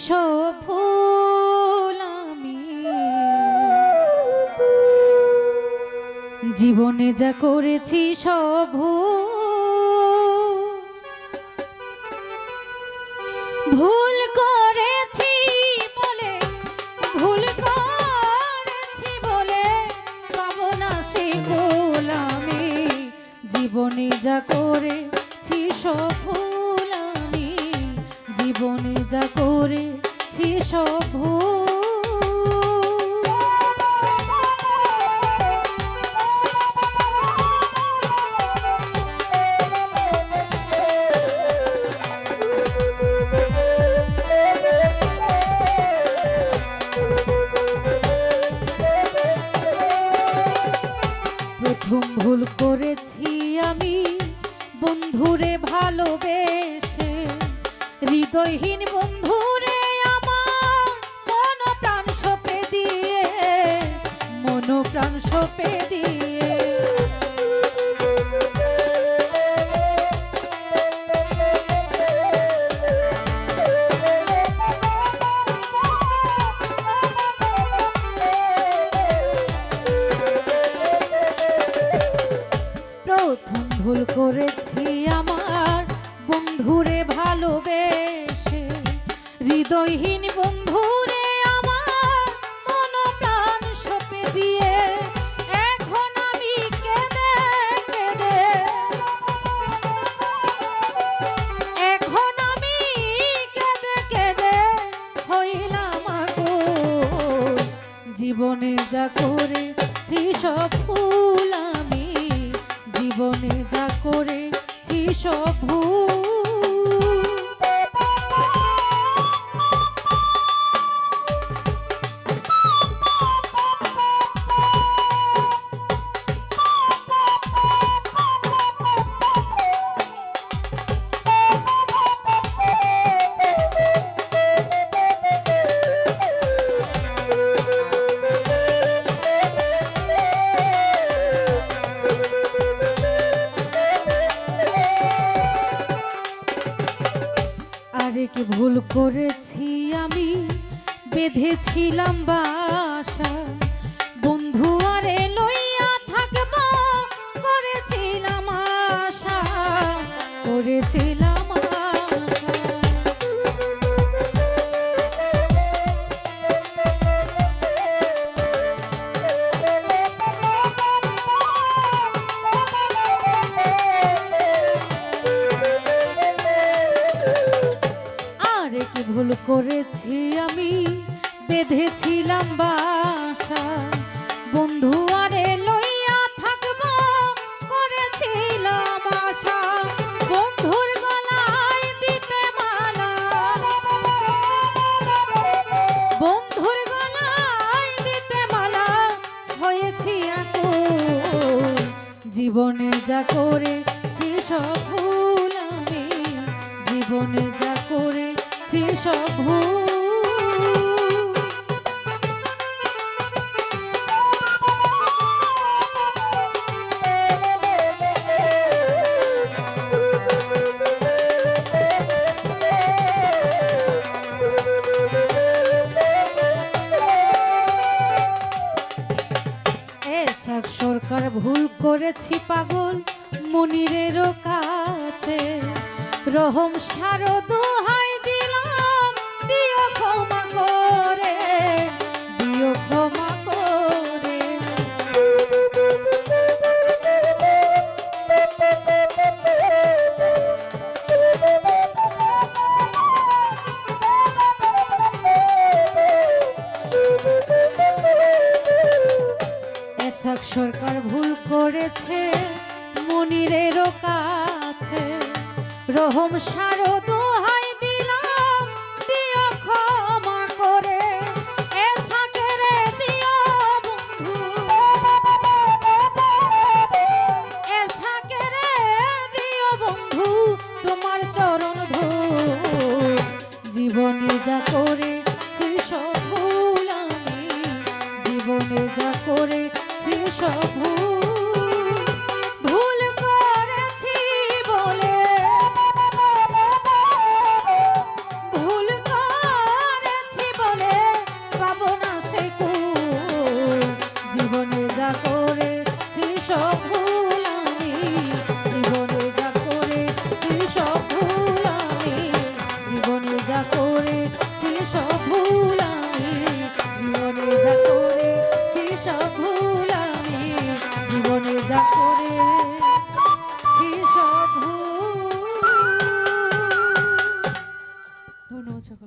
সব ফুল আমি জীবনে যা করেছি সব ভুল। করেছি বলে, ভুল করেছি বলে পাবো না সে গোলামি জীবনে যা করেছি সব জীবনে যা করেছি সব। প্রথম ভুল করেছি আমি বন্ধুরে ভালোবেসে হৃদয়হীন বন্ধুরে আমার মন প্রাণ সপে দিয়ে মন প্রাণ সপে দিয়ে। প্রথম ভুল করেছি আমার বন্ধুরে ভালোবেসে, হৃদয়হীন বন্ধুরে আমার মন প্রাণ সপে দিয়ে, এখন আমি কেঁদে কেঁদে। এখন আমি কেঁদে কেঁদে হইলাম জীবনে যা করেছি সব ফুল আমি, জীবনে যা করেছি সব ভুল কি ভুল করেছি আমি? বেঁধেছিলাম বাসা ভুল করেছি আমি, বেঁধেছিলাম বাসা। বন্ধু আরে লইয়া থাকব, করেছিলাম আশা। বন্ধুর গলায় দিতে মালা। বন্ধুর গলায় দিতে মালা। হয়েছি জীবনে যা করেছি সব ভুল আমি, জীবনে সব সরকার ভুল করেছি পাগল মনিরেরও কাছে। রহম দিলাম এসক সরকার ভুল করেছে মনিরেরও কাছে। রহম সারো জীবনে যা করেছি সব